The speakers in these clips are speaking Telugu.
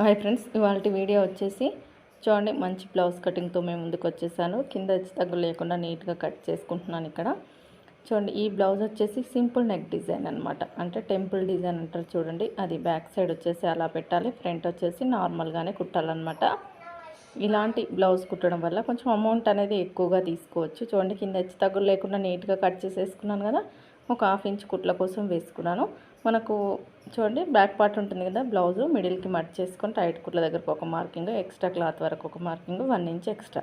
హాయ్ ఫ్రెండ్స్ ఇవాళ వీడియో వచ్చేసి చూడండి మంచి బ్లౌజ్ కటింగ్తో మేము ముందుకు వచ్చేసాను. కింద తగ్గు లేకుండా నీట్గా కట్ చేసుకుంటున్నాను ఇక్కడ. చూడండి ఈ బ్లౌజ్ వచ్చేసి సింపుల్ నెక్ డిజైన్ అనమాట అంటే టెంపుల్ డిజైన్ అంటారు చూడండి. అది బ్యాక్ సైడ్ వచ్చేసి అలా పెట్టాలి. ఫ్రంట్ వచ్చేసి నార్మల్గానే కుట్టాలన్నమాట. ఇలాంటి బ్లౌజ్ కుట్టడం వల్ల కొంచెం అమౌంట్ అనేది ఎక్కువగా తీసుకోవచ్చు. చూడండి కింద హెచ్చు తగ్గులు లేకుండా నీట్గా కట్ చేసేసుకున్నాను కదా. ఒక హాఫ్ ఇంచ్ కుట్ల కోసం వేసుకున్నాను. మనకు చూడండి బ్యాక్ పార్ట్ ఉంటుంది కదా బ్లౌజు మిడిల్కి మట్ చేసుకొని టైట్ కుట్ల దగ్గరకు ఒక మార్కింగ్ ఎక్స్ట్రా క్లాత్ వరకు ఒక మార్కింగ్ వన్ ఇంచ్ ఎక్స్ట్రా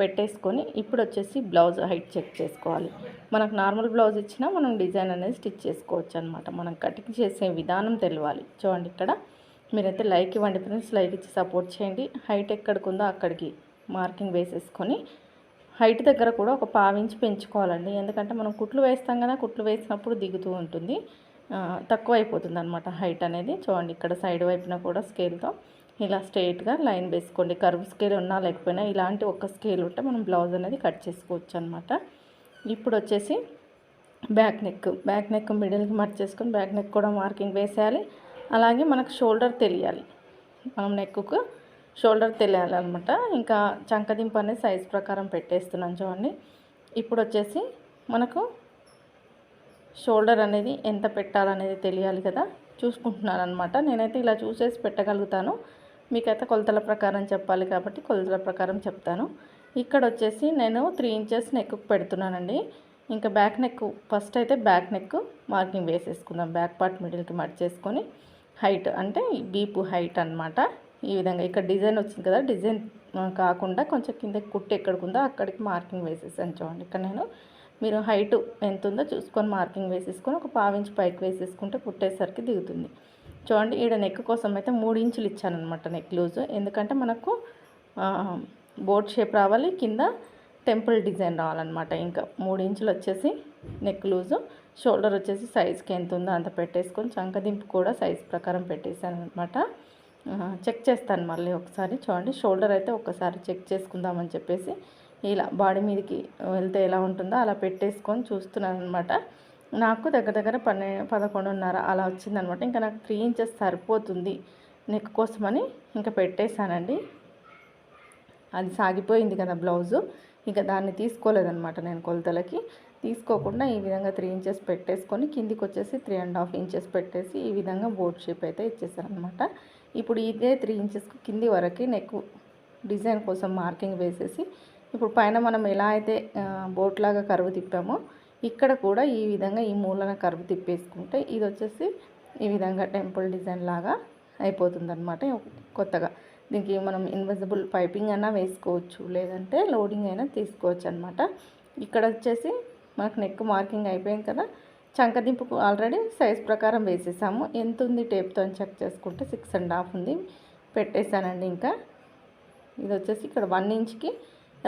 పెట్టేసుకొని ఇప్పుడు వచ్చేసి బ్లౌజ్ హైట్ చెక్ చేసుకోవాలి. మనకు నార్మల్ బ్లౌజ్ ఇచ్చినా మనం డిజైన్ అనేది స్టిచ్ చేసుకోవచ్చు అనమాట మనం కటింగ్ చేసే విధానం తెలియాలి చూడండి ఇక్కడ మీరైతే లైక్ ఇవ్వండి ఫ్రెండ్స్ లైక్ ఇచ్చి సపోర్ట్ చేయండి. హైట్ ఎక్కడికి ఉందో అక్కడికి మార్కింగ్ వేసేసుకొని హైట్ దగ్గర కూడా ఒక పావించి పెంచుకోవాలండి. ఎందుకంటే మనం కుట్లు వేస్తాం కదా కుట్లు వేసినప్పుడు దిగుతూ ఉంటుంది. తక్కువ అయిపోతుంది అనమాట హైట్ అనేది. చూడండి ఇక్కడ సైడ్ వైపున కూడా స్కేల్తో ఇలా స్ట్రైట్గా లైన్ వేసుకోండి. కర్వ్ స్కేల్ ఉన్నా లేకపోయినా ఇలాంటి ఒక స్కేల్ ఉంటే మనం బ్లౌజ్ అనేది కట్ చేసుకోవచ్చు అనమాట ఇప్పుడు వచ్చేసి బ్యాక్ నెక్. బ్యాక్ నెక్ మిడిల్కి మట్ చేసుకొని బ్యాక్ నెక్ కూడా మార్కింగ్ వేసేయాలి. అలాగే మనకు షోల్డర్ తెలియాలి. మనం నెక్కు షోల్డర్ తెలియాలన్నమాట. ఇంకా చంకదింపు అనేది సైజ్ ప్రకారం పెట్టేస్తున్నాను చూడండి. ఇప్పుడు వచ్చేసి మనకు షోల్డర్ అనేది ఎంత పెట్టాలనేది తెలియాలి కదా. చూసుకుంటున్నాను అనమాట నేనైతే ఇలా చూసేసి పెట్టగలుగుతాను. మీకైతే కొలతల ప్రకారం చెప్పాలి కాబట్టి కొలతల ప్రకారం చెప్తాను. ఇక్కడ వచ్చేసి నేను త్రీ ఇంచెస్ నెక్ పెడుతున్నానండి. ఇంకా బ్యాక్ నెక్ ఫస్ట్ అయితే బ్యాక్ నెక్ మార్కింగ్ వేసేసుకుందాం. బ్యాక్ పార్ట్ మిడిల్కి మర్చేసుకొని హైట్ అంటే బీపు హైట్ అనమాట ఈ విధంగా ఇక్కడ డిజైన్ వచ్చింది కదా డిజైన్ కాకుండా కొంచెం కింద కుట్టు ఎక్కడికి అక్కడికి మార్కింగ్ వేసేసాను చూడండి. ఇక్కడ నేను మీరు హైట్ ఎంత ఉందో చూసుకొని మార్కింగ్ వేసేసుకొని ఒక పావించి పైకి వేసేసుకుంటే కుట్టేసరికి దిగుతుంది. చూడండి ఈడ నెక్ కోసం అయితే మూడు ఇంచులు ఇచ్చానమాట నెక్ లూజ్. ఎందుకంటే మనకు బోట్ షేప్ రావాలి కింద టెంపుల్ డిజైన్ రావాలన్నమాట. ఇంకా మూడు ఇంచులు వచ్చేసి నెక్ లూజు షోల్డర్ వచ్చేసి సైజ్కి ఎంత ఉందో అంత పెట్టేసుకొని చంకదింపు కూడా సైజ్ ప్రకారం పెట్టేశాను అనమాట చెక్ చేస్తాను మళ్ళీ ఒకసారి. చూడండి షోల్డర్ అయితే ఒకసారి చెక్ చేసుకుందామని చెప్పేసి ఇలా బాడీ మీదకి వెళ్తే ఎలా ఉంటుందో అలా పెట్టేసుకొని చూస్తున్నాను అనమాట నాకు దగ్గర దగ్గర పన్నె పదకొండున్నర అలా వచ్చిందనమాట ఇంకా నాకు త్రీ ఇంచెస్ సరిపోతుంది నెక్ కోసమని ఇంకా పెట్టేశానండి. అది సాగిపోయింది కదా బ్లౌజు. ఇంకా దాన్ని తీసుకోలేదనమాట నేను కొలతలకి. తీసుకోకుండా ఈ విధంగా త్రీ ఇంచెస్ పెట్టేసుకొని కిందికి వచ్చేసి త్రీ అండ్ హాఫ్ ఇంచెస్ పెట్టేసి ఈ విధంగా బోట్ షేప్ అయితే ఇచ్చేసారనమాట ఇప్పుడు ఇదే త్రీ ఇంచెస్కి కింది వరకు నెక్ డిజైన్ కోసం మార్కింగ్ వేసేసి ఇప్పుడు పైన మనం ఎలా అయితే బోట్ లాగా కరువు తిప్పామో ఇక్కడ కూడా ఈ విధంగా ఈ మూలన కరువు తిప్పేసుకుంటే ఇది వచ్చేసి ఈ విధంగా టెంపుల్ డిజైన్ లాగా అయిపోతుందన్నమాట. కొత్తగా దీనికి మనం ఇన్విజిబుల్ పైపింగ్ అయినా వేసుకోవచ్చు లేదంటే లోడింగ్ అయినా తీసుకోవచ్చు అనమాట ఇక్కడ వచ్చేసి మనకు నెక్ మార్కింగ్ అయిపోయింది కదా చంకదింపుకు ఆల్రెడీ సైజ్ ప్రకారం వేసేసాము. ఎంత ఉంది టేప్తో చెక్ చేసుకుంటే సిక్స్ అండ్ హాఫ్ ఉంది. పెట్టేశానండి ఇంకా. ఇది వచ్చేసి ఇక్కడ వన్ ఇంచ్కి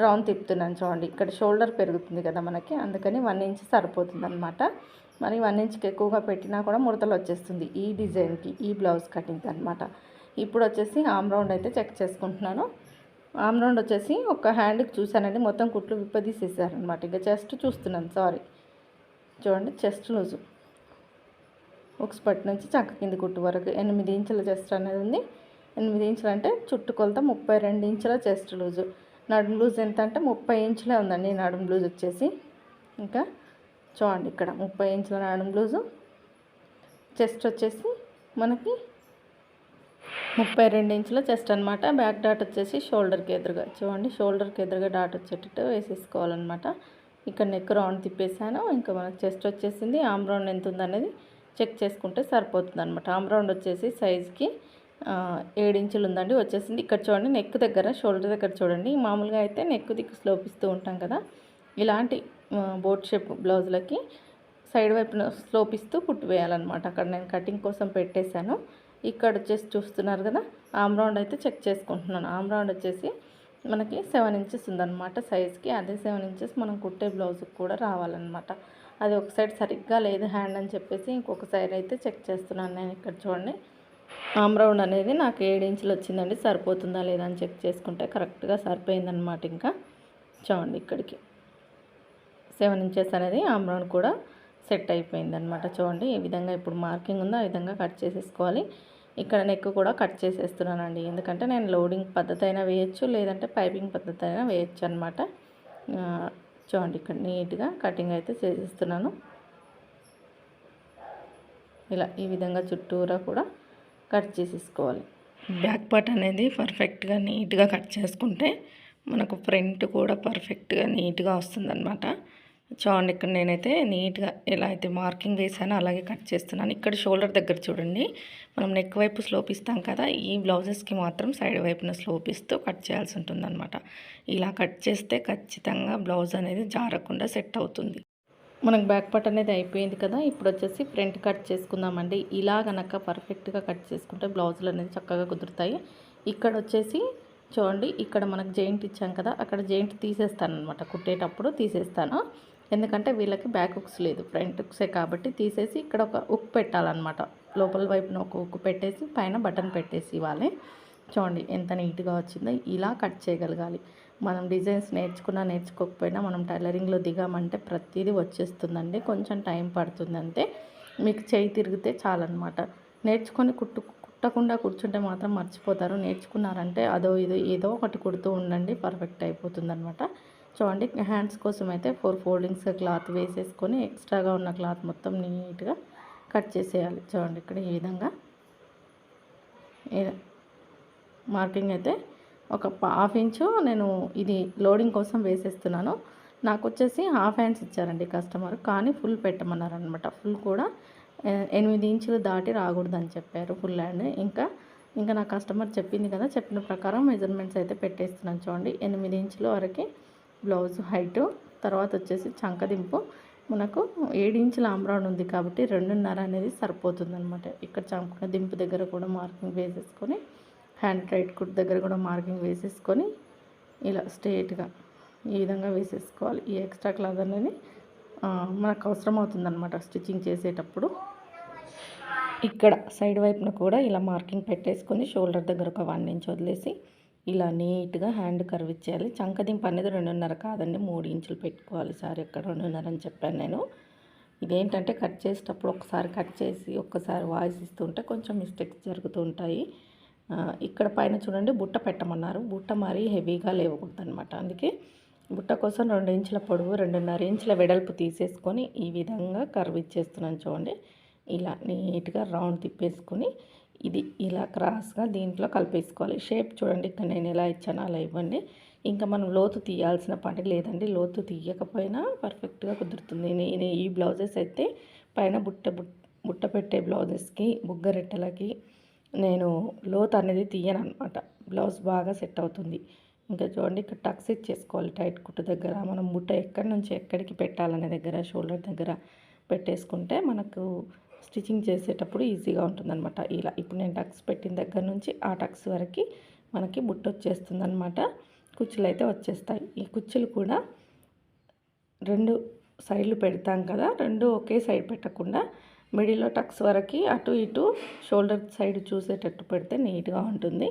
రౌండ్ తిప్పుతున్నాను చూడండి. ఇక్కడ షోల్డర్ పెరుగుతుంది కదా మనకి. అందుకని వన్ ఇంచ్ సరిపోతుంది అనమాట మరి వన్ ఇంచ్కి ఎక్కువగా పెట్టినా కూడా ముడతలు వచ్చేస్తుంది ఈ డిజైన్కి ఈ బ్లౌజ్ కటింగ్కి అనమాట ఇప్పుడు వచ్చేసి ఆమ్ రౌండ్ అయితే చెక్ చేసుకుంటున్నాను. ఆమ్ రౌండ్ వచ్చేసి ఒక హ్యాండ్కి చూశానండి. మొత్తం కుట్లు విప్పదీసేసారనమాట ఇంకా చెస్ట్ చూస్తున్నాను. సారీ. చూడండి చెస్ట్ లూజు. ఉక్స్పట్ నుంచి చక్క కింది కుట్టు వరకు ఎనిమిది ఇంచుల చెస్ట్ అనేది ఉంది. ఎనిమిది ఇంచులు అంటే చుట్టుకొలత ముప్పై రెండు ఇంచుల చెస్ట్ లూజు. నడుము లూజ్ ఎంత అంటే ముప్పై ఇంచులే ఉందండి నడుము లూజ్ వచ్చేసి. ఇంకా చూడండి ఇక్కడ ముప్పై ఇంచుల నడుము లూజు. చెస్ట్ వచ్చేసి మనకి ముప్పై రెండు ఇంచుల చెస్ట్ అనమాట బ్యాక్ డాట్ వచ్చేసి షోల్డర్కి ఎదురుగా. చూడండి షోల్డర్కి ఎదురుగా డాట్ వచ్చేటట్టు వేసేసుకోవాలన్నమాట. ఇక్కడ నెక్ రౌండ్ తిప్పేసాను ఇంకా మనకు చెస్ట్ వచ్చేసింది. ఆమ్ రౌండ్ ఎంత ఉందనేది చెక్ చేసుకుంటే సరిపోతుంది అనమాట ఆమ్ రౌండ్ వచ్చేసి సైజ్కి ఇంచులు ఉందండి. వచ్చేసింది ఇక్కడ చూడండి. నెక్ దగ్గర షోల్డర్ దగ్గర చూడండి. మామూలుగా అయితే నెక్ దిక్కు స్లోపిస్తూ ఉంటాం కదా. ఇలాంటి బోట్ షేప్ బ్లౌజులకి సైడ్ వైపున స్లోపిస్తూ పుట్టి వేయాలన్నమాట. అక్కడ నేను కటింగ్ కోసం పెట్టేశాను. ఇక్కడ వచ్చేసి చూస్తున్నారు కదా. ఆమ్ రౌండ్ అయితే చెక్ చేసుకుంటున్నాను. ఆమ్ రౌండ్ వచ్చేసి మనకి సెవెన్ ఇంచెస్ ఉందన్నమాట సైజ్కి. అదే సెవెన్ ఇంచెస్ మనం కుట్టే బ్లౌజ్కి కూడా రావాలన్నమాట. అది ఒక సైడ్ సరిగ్గా లేదు హ్యాండ్ అని చెప్పేసి ఇంకొక సైడ్ అయితే చెక్ చేస్తున్నాను నేను ఇక్కడ చూడండి. ఆమ్ రౌండ్ అనేది నాకు ఏడు ఇంచులు వచ్చిందండి. సరిపోతుందా లేదా అని చెక్ చేసుకుంటే కరెక్ట్గా సరిపోయిందనమాట ఇంకా. చూడండి ఇక్కడికి. సెవెన్ ఇంచెస్ అనేది ఆమ్ రౌండ్ కూడా సెట్ అయిపోయిందనమాట చూడండి ఈ విధంగా ఇప్పుడు మార్కింగ్ ఉందో ఆ విధంగా కట్ చేసేసుకోవాలి. ఇక్కడ నెక్ కూడా కట్ చేసేస్తున్నానండి. ఎందుకంటే నేను లోడింగ్ పద్ధతి అయినా వేయచ్చు లేదంటే పైపింగ్ పద్ధతి అయినా వేయచ్చు అనమాట చూడండి ఇక్కడ నీట్గా కటింగ్ అయితే చేసేస్తున్నాను. ఇలా ఈ విధంగా చుట్టూరా కూడా కట్ చేసేసుకోవాలి. బ్యాక్ పార్ట్ అనేది పర్ఫెక్ట్గా నీట్గా కట్ చేసుకుంటే మనకు ఫ్రంట్ కూడా పర్ఫెక్ట్గా నీట్గా వస్తుందన్నమాట. చూడండి ఇక్కడ నేనైతే నీట్గా ఎలా అయితే మార్కింగ్ వేసానో అలాగే కట్ చేస్తున్నాను. ఇక్కడ షోల్డర్ దగ్గర చూడండి. మనం నెక్ వైపు స్లోప్ ఇస్తాం కదా ఈ బ్లౌజెస్కి మాత్రం సైడ్ వైపున స్లోప్ ఇస్తూ కట్ చేయాల్సి ఉంటుందన్నమాట. ఇలా కట్ చేస్తే ఖచ్చితంగా బ్లౌజ్ అనేది జారకుండా సెట్ అవుతుంది. మనకు బ్యాక్ పార్ట్ అనేది అయిపోయింది కదా ఇప్పుడు వచ్చేసి ఫ్రంట్ కట్ చేసుకుందామండి. ఇలా కనుక పర్ఫెక్ట్గా కట్ చేసుకుంటే బ్లౌజులు అనేది చక్కగా కుదురుతాయి. ఇక్కడ వచ్చేసి చూడండి ఇక్కడ మనకు జెయింట్ ఇచ్చాం కదా అక్కడ జెయింట్ తీసేస్తాను అనమాట కుట్టేటప్పుడు తీసేస్తాను. ఎందుకంటే వీళ్ళకి బ్యాక్ ఉక్స్ లేదు ఫ్రంట్ ఉక్సే కాబట్టి తీసేసి ఇక్కడ ఒక ఉక్ పెట్టాలన్నమాట. లోపల వైపున ఒక ఉక్ పెట్టేసి పైన బటన్ పెట్టేసి ఇవ్వాలి. చూడండి ఎంత నీట్గా వచ్చిందో ఇలా కట్ చేయగలగాలి. మనం డిజైన్స్ నేర్చుకున్నా నేర్చుకోకపోయినా మనం టైలరింగ్లో దిగామంటే ప్రతిదీ వచ్చేస్తుందండి. కొంచెం టైం పడుతుంది అంతే. మీకు చేయి తిరిగితే చాలన్నమాట. నేర్చుకొని కుట్టు కుట్టకుండా కూర్చుంటే మాత్రం మర్చిపోతారు. నేర్చుకున్నారంటే అదో ఇదో ఏదో ఒకటి కుడుతూ ఉండండి పర్ఫెక్ట్ అయిపోతుంది అనమాట చూడండి హ్యాండ్స్ కోసం అయితే ఫోర్ ఫోల్డింగ్స్ క్లాత్ వేసేసుకొని ఎక్స్ట్రాగా ఉన్న క్లాత్ మొత్తం నీట్గా కట్ చేసేయాలి. చూడండి ఇక్కడ ఈ విధంగా. మార్కింగ్ అయితే ఒక హాఫ్ ఇంచు నేను ఇది లోడింగ్ కోసం వేసేస్తున్నాను. నాకు వచ్చేసి హాఫ్ హ్యాండ్స్ ఇచ్చారండి కస్టమర్ కానీ ఫుల్ పెట్టమన్నారు అనమాట ఫుల్ కూడా ఎనిమిది ఇంచులు దాటి రాకూడదని చెప్పారు ఫుల్ హ్యాండ్. ఇంకా ఇంకా నా కస్టమర్ చెప్పింది కదా చెప్పిన ప్రకారం మెజర్మెంట్స్ అయితే పెట్టేస్తున్నాను చూడండి. ఎనిమిది ఇంచుల వరకు బ్లౌజ్ హైటు తర్వాత వచ్చేసి చంకదింపు మనకు ఏడు ఇంచుల ఆమ్రాన్ ఉంది కాబట్టి రెండున్నర అనేది సరిపోతుంది అనమాట ఇక్కడ చంక దింపు దగ్గర కూడా మార్కింగ్ వేసేసుకొని హ్యాండ్ టైట్ కుట్ దగ్గర కూడా మార్కింగ్ వేసేసుకొని ఇలా స్ట్రేట్గా ఈ విధంగా వేసేసుకోవాలి. ఈ ఎక్స్ట్రా క్లాత్ అనేది మనకు అవసరం అవుతుందన్నమాట స్టిచ్చింగ్ చేసేటప్పుడు. ఇక్కడ సైడ్ వైపున కూడా ఇలా మార్కింగ్ పెట్టేసుకొని షోల్డర్ దగ్గర ఒక వన్ ఇంచ్ వదిలేసి ఇలా నీట్గా హ్యాండ్ కర్వ్ ఇచ్చేయాలి. చంకదింపు అనేది రెండున్నర కాదండి. మూడు ఇంచులు పెట్టుకోవాలి సార్. ఇక్కడ రెండున్నర అని చెప్పాను నేను. ఇదేంటంటే కట్ చేసేటప్పుడు ఒకసారి కట్ చేసి ఒక్కసారి వాయిస్ ఇస్తుంటే కొంచెం మిస్టేక్స్ జరుగుతూ ఉంటాయి. ఇక్కడ పైన చూడండి బుట్ట పెట్టమన్నారు. బుట్ట మరీ హెవీగా లేవకూడదు అనమాట అందుకే బుట్ట కోసం రెండు ఇంచుల పొడవు రెండున్నర ఇంచుల వెడల్పు తీసేసుకొని ఈ విధంగా కర్వ్ ఇచ్చేస్తున్నాను చూడండి. ఇలా నీట్గా రౌండ్ తిప్పేసుకొని ఇది ఇలా క్రాస్గా దీంట్లో కలిపేసుకోవాలి. షేప్ చూడండి ఇక్కడ నేను ఎలా ఇచ్చానో అలా ఇవ్వండి. ఇంకా మనం లోతు తీయాల్సిన పని లేదండి లోతు తీయకపోయినా పర్ఫెక్ట్గా కుదురుతుంది. నేను ఈ బ్లౌజెస్ అయితే పైన బుట్ట బుట్ట పెట్టే బ్లౌజెస్కి బుగ్గరెట్టలకి నేను లోతు అనేది తీయను అనమాట బ్లౌజ్ బాగా సెట్ అవుతుంది. ఇంకా చూడండి ఇక్కడ టక్స్ ఇచ్చేసుకోవాలి టైట్ కుట్టు దగ్గర. మనం బుట్ట ఎక్కడి నుంచి ఎక్కడికి పెట్టాలనే దగ్గర షోల్డర్ దగ్గర పెట్టేసుకుంటే మనకు స్టిచ్చింగ్ చేసేటప్పుడు ఈజీగా ఉంటుందన్నమాట. ఇలా ఇప్పుడు నేను టక్స్ పెట్టిన దగ్గర నుంచి ఆ టక్స్ వరకు మనకి బుట్ట వచ్చేస్తుందన్నమాట. కుచ్చులు అయితే వచ్చేస్తాయి. ఈ కుచ్చులు కూడా రెండు సైడ్లు పెడతాం కదా రెండు ఒకే సైడ్ పెట్టకుండా మిడిల్లో టక్స్ వరకు అటు ఇటు షోల్డర్ సైడ్ చూసేటట్టు పెడితే నీట్గా ఉంటుంది.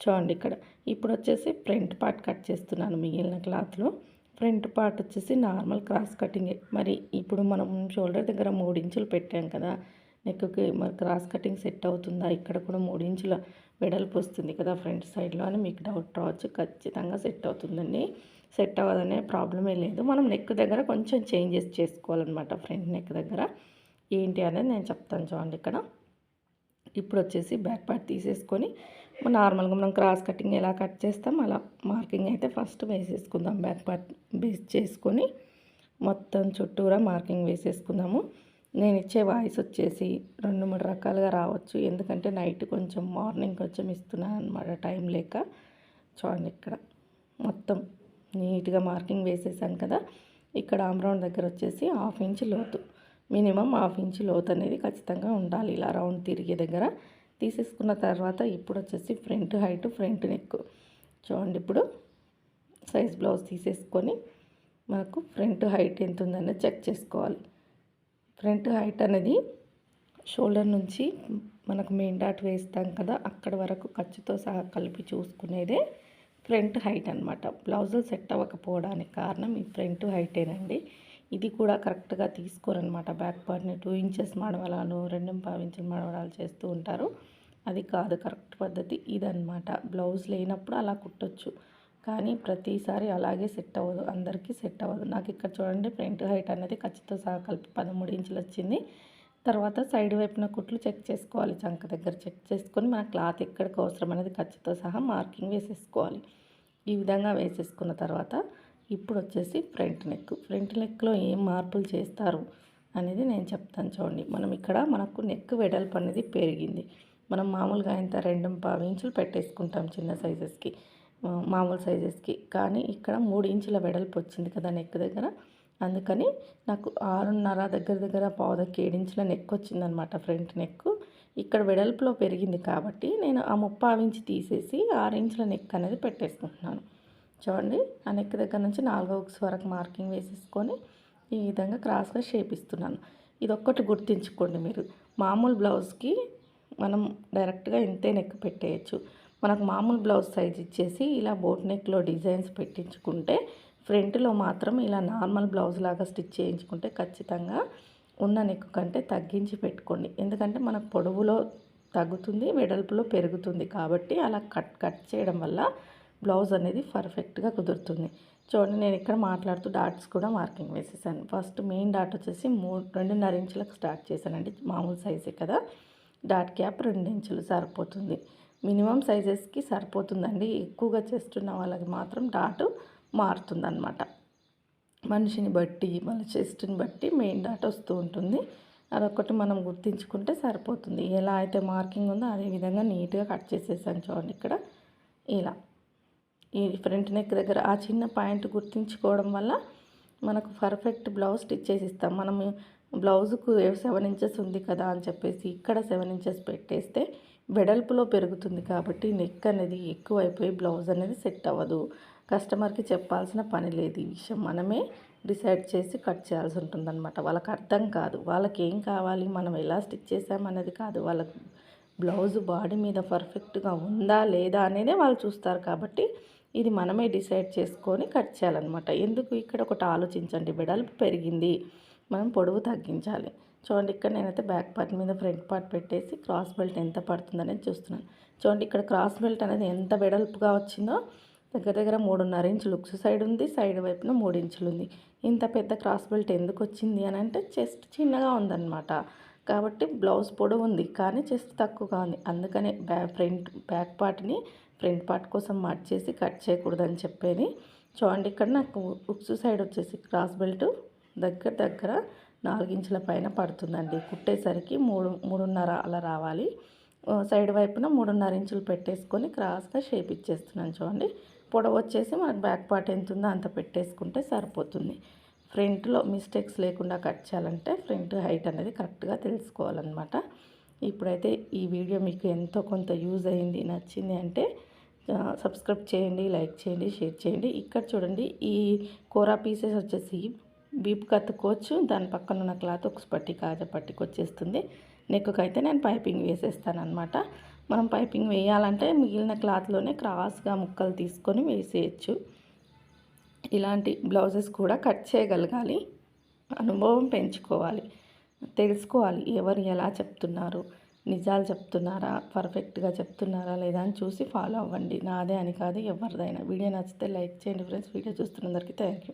చూడండి ఇక్కడ. ఇప్పుడు వచ్చేసి ఫ్రంట్ పార్ట్ కట్ చేస్తున్నాను మిగిలిన క్లాత్లో. ఫ్రంట్ పార్ట్ వచ్చేసి నార్మల్ క్రాస్ కటింగే. మరి ఇప్పుడు మనం షోల్డర్ దగ్గర మూడు ఇంచులు పెట్టాం కదా నెక్కి మరి క్రాస్ కటింగ్ సెట్ అవుతుందా? ఇక్కడ కూడా మూడించుల ఇంచుల వెడల్పు వస్తుంది కదా ఫ్రంట్ సైడ్లో అని మీకు డౌట్ రావచ్చు. ఖచ్చితంగా సెట్ అవుతుందండి. సెట్ అవ్వదనే ప్రాబ్లమే లేదు. మనం నెక్ దగ్గర కొంచెం చేంజెస్ చేసుకోవాలన్నమాట ఫ్రంట్ నెక్ దగ్గర. ఏంటి అనేది నేను చెప్తాను చూడండి ఇక్కడ. ఇప్పుడు వచ్చేసి బ్యాక్ పార్ట్ తీసేసుకొని నార్మల్గా మనం క్రాస్ కటింగ్ ఎలా కట్ చేస్తాం అలా మార్కింగ్ అయితే ఫస్ట్ వేసేసుకుందాం. బ్యాక్ పార్ట్ బేస్ చేసుకొని మొత్తం చుట్టూరా మార్కింగ్ వేసేసుకుందాము. నేను ఇచ్చే వాయిస్ వచ్చేసి రెండు మూడు రకాలుగా రావచ్చు. ఎందుకంటే నైట్ కొంచెం మార్నింగ్ కొంచెం ఇస్తున్నాను అనమాట టైం లేక. చూడండి ఇక్కడ మొత్తం నీట్గా మార్కింగ్ వేసేసాను కదా. ఇక్కడ ఆమ్రౌండ్ దగ్గర వచ్చేసి హాఫ్ ఇంచ్ లోతు. మినిమం హాఫ్ ఇంచ్ లోతు అనేది ఖచ్చితంగా ఉండాలి ఇలా రౌండ్ తిరిగే దగ్గర. తీసేసుకున్న తర్వాత ఇప్పుడు వచ్చేసి ఫ్రంట్ హైట్ ఫ్రంట్ నెక్. చూడండి ఇప్పుడు సైజ్ బ్లౌజ్ తీసేసుకొని మనకు ఫ్రంట్ హైట్ ఎంత ఉందనేది చెక్ చేసుకోవాలి. ఫ్రంట్ హైట్ అనేది షోల్డర్ నుంచి మనకు మెయిన్ డాట్ వేస్తాం కదా అక్కడ వరకు ఖర్చుతో సహా కలిపి చూసుకునేదే ఫ్రంట్ హైట్ అనమాట బ్లౌజులు సెట్ అవ్వకపోవడానికి కారణం ఈ ఫ్రంట్ హైటేనండి. ఇది కూడా కరెక్ట్గా తీసుకోరనమాట బ్యాక్ పార్ట్ని టూ ఇంచెస్ మడవలాలు రెండు పావించిన మడవడాలు చేస్తూ ఉంటారు. అది కాదు కరెక్ట్ పద్ధతి ఇదనమాట బ్లౌజ్ లేనప్పుడు అలా కుట్టొచ్చు. కానీ ప్రతిసారి అలాగే సెట్ అవ్వదు. అందరికీ సెట్ అవ్వదు. నాకు ఇక్కడ చూడండి ఫ్రంట్ హైట్ అనేది ఖచ్చితంగా సహా కలిపి పదమూడు ఇంచులు వచ్చింది. తర్వాత సైడ్ వైపున కుట్లు చెక్ చేసుకోవాలి. చంక దగ్గర చెక్ చేసుకొని మన క్లాత్ ఎక్కడికి అవసరం అనేది ఖచ్చితంతో సహా మార్కింగ్ వేసేసుకోవాలి. ఈ విధంగా వేసేసుకున్న తర్వాత ఇప్పుడు వచ్చేసి ఫ్రంట్ నెక్. ఫ్రంట్ నెక్లో ఏం మార్పులు చేస్తారు అనేది నేను చెప్తాను చూడండి. మనం ఇక్కడ మనకు నెక్ వెడల్పు అనేది పెరిగింది. మనం మామూలుగా ఇంత రెండు పావు ఇంచులు పెట్టేసుకుంటాం చిన్న సైజెస్కి. మామూలు సైజెస్కి. కానీ ఇక్కడ మూడు ఇంచుల వెడల్పు వచ్చింది కదా నెక్ దగ్గర. అందుకని నాకు ఆరున్నర దగ్గర దగ్గర పావుదక్కి ఏడించుల నెక్ వచ్చిందనమాట ఫ్రంట్ నెక్ ఇక్కడ వెడల్పులో పెరిగింది కాబట్టి నేను ఆ ముప్పావు ఇంచు తీసేసి ఆరు ఇంచుల నెక్ అనేది పెట్టేసుకుంటున్నాను. చూడండి ఆ నెక్ దగ్గర నుంచి నాలుగో ఉక్స్ వరకు మార్కింగ్ వేసేసుకొని ఈ విధంగా క్రాస్గా షేప్ ఇస్తున్నాను. ఇది ఒక్కటి గుర్తించుకోండి మీరు. మామూలు బ్లౌజ్కి మనం డైరెక్ట్గా ఇంతే నెక్ పెట్టేయచ్చు. మనకు మామూలు బ్లౌజ్ సైజ్ ఇచ్చేసి ఇలా బోట్ నెక్లో డిజైన్స్ పెట్టించుకుంటే ఫ్రంట్లో మాత్రం ఇలా నార్మల్ బ్లౌజ్ లాగా స్టిచ్ చేయించుకుంటే ఖచ్చితంగా ఉన్న నెక్ కంటే తగ్గించి పెట్టుకోండి. ఎందుకంటే మనకు పొడవులో తగ్గుతుంది వెడల్పులో పెరుగుతుంది కాబట్టి అలా కట్ కట్ చేయడం వల్ల బ్లౌజ్ అనేది పర్ఫెక్ట్గా కుదురుతుంది. చూడండి నేను ఇక్కడ మాట్లాడుతూ డాట్స్ కూడా మార్కింగ్ వేసేసాను. ఫస్ట్ మెయిన్ డాట్ వచ్చేసి మూడు రెండున్నర ఇంచులకు స్టార్ట్ చేశానండి. మామూలు సైజే కదా. డాట్ క్యాప్ రెండు ఇంచులు సరిపోతుంది. మినిమం సైజెస్కి సరిపోతుందండి. ఎక్కువగా చేస్తున్న వాళ్ళకి మాత్రం డాట్ మారుతుందన్నమాట. మనిషిని బట్టి మన చెస్ట్ని బట్టి మెయిన్ డాట్ వస్తూ ఉంటుంది. అదొకటి మనం గుర్తించుకుంటే సరిపోతుంది. ఎలా అయితే మార్కింగ్ ఉందో అదే విధంగా నీట్గా కట్ చేసేసాను చూడండి ఇక్కడ. ఇలా. ఈ ఫ్రంట్ నెక్ దగ్గర ఆ చిన్న పాయింట్ గుర్తించుకోవడం వల్ల మనకు పర్ఫెక్ట్ బ్లౌజ్ స్టిచ్ చేసి ఇస్తాం. మనం బ్లౌజుకు సెవెన్ ఇంచెస్ ఉంది కదా అని చెప్పేసి ఇక్కడ సెవెన్ ఇంచెస్ పెట్టేస్తే వెడల్పులో పెరుగుతుంది కాబట్టి నెక్ అనేది ఎక్కువైపోయి బ్లౌజ్ అనేది సెట్ అవ్వదు. కస్టమర్కి చెప్పాల్సిన పని లేదు. ఈ విషయం మనమే డిసైడ్ చేసి కట్ చేయాల్సి ఉంటుందన్నమాట. వాళ్ళకి అర్థం కాదు. వాళ్ళకి ఏం కావాలి? మనం ఎలా స్టిచ్ చేసామనేది కాదు. వాళ్ళకి బ్లౌజ్ బాడీ మీద పర్ఫెక్ట్గా ఉందా లేదా అనేదే వాళ్ళు చూస్తారు కాబట్టి ఇది మనమే డిసైడ్ చేసుకొని కట్ చేయాలన్నమాట. ఎందుకు? ఇక్కడ ఒకటి ఆలోచించండి. వెడల్పు పెరిగింది. మనం పొడవు తగ్గించాలి. చూడండి ఇక్కడ నేనైతే బ్యాక్ పార్ట్ మీద ఫ్రంట్ పార్ట్ పెట్టేసి క్రాస్ బెల్ట్ ఎంత పడుతుందనేది చూస్తున్నాను. చూడండి ఇక్కడ క్రాస్ బెల్ట్ అనేది ఎంత వెడల్పుగా వచ్చిందో దగ్గర దగ్గర మూడున్నర ఇంచులు లుక్స్ సైడ్ ఉంది సైడ్ వైపున మూడు ఇంచులు ఉంది. ఇంత పెద్ద క్రాస్ బెల్ట్ ఎందుకు వచ్చింది అని అంటే చెస్ట్ చిన్నగా ఉందన్నమాట. కాబట్టి బ్లౌజ్ పొడవు ఉంది కానీ చెస్ట్ తక్కువగా ఉంది. అందుకనే బ్యా ఫ్రంట్ బ్యాక్ పార్ట్ని ఫ్రంట్ పార్ట్ కోసం చేసి కట్ చేయకూడదని చెప్పేది. చూడండి ఇక్కడ నాకు ఉక్స్ సైడ్ వచ్చేసి క్రాస్ బెల్ట్ దగ్గర దగ్గర నాలుగించుల పైన పడుతుందండి. కుట్టేసరికి మూడు మూడున్నర అలా రావాలి. సైడ్ వైపున మూడున్నర ఇంచులు పెట్టేసుకొని క్రాస్గా షేప్ ఇచ్చేస్తున్నాను చూడండి. పొడవు వచ్చేసి మనకు బ్యాక్ పార్ట్ ఎంత ఉందో అంత పెట్టేసుకుంటే సరిపోతుంది. ఫ్రంట్లో మిస్టేక్స్ లేకుండా కట్ చేయాలంటే ఫ్రంట్ హైట్ అనేది కరెక్ట్గా తెలుసుకోవాలన్నమాట. ఇప్పుడైతే ఈ వీడియో మీకు ఎంతో కొంత యూజ్ అయింది నచ్చింది అంటే సబ్స్క్రైబ్ చేయండి లైక్ చేయండి షేర్ చేయండి. ఇక్కడ చూడండి ఈ కూర పీసెస్ వచ్చేసి బీప్ కత్తుకోవచ్చు దాని పక్కన ఉన్న క్లాత్ ఒక పట్టి కాజా పట్టికి వచ్చేస్తుంది. అయితే నేను పైపింగ్ వేసేస్తాను అనమాట మనం పైపింగ్ వేయాలంటే మిగిలిన క్లాత్లోనే క్రాస్గా ముక్కలు తీసుకొని వేసేయచ్చు. ఇలాంటి బ్లౌజెస్ కూడా కట్ చేయగలగాలి అనుభవం పెంచుకోవాలి. తెలుసుకోవాలి. ఎవరు ఎలా చెప్తున్నారు? నిజాలు చెప్తున్నారా? పర్ఫెక్ట్గా చెప్తున్నారా? లేదా అని చూసి ఫాలో అవ్వండి. నాదే అని కాదు ఎవరిదైనా. వీడియో నచ్చితే లైక్ చేయండి ఫ్రెండ్స్. వీడియో చూస్తున్నందరికీ థ్యాంక్ యూ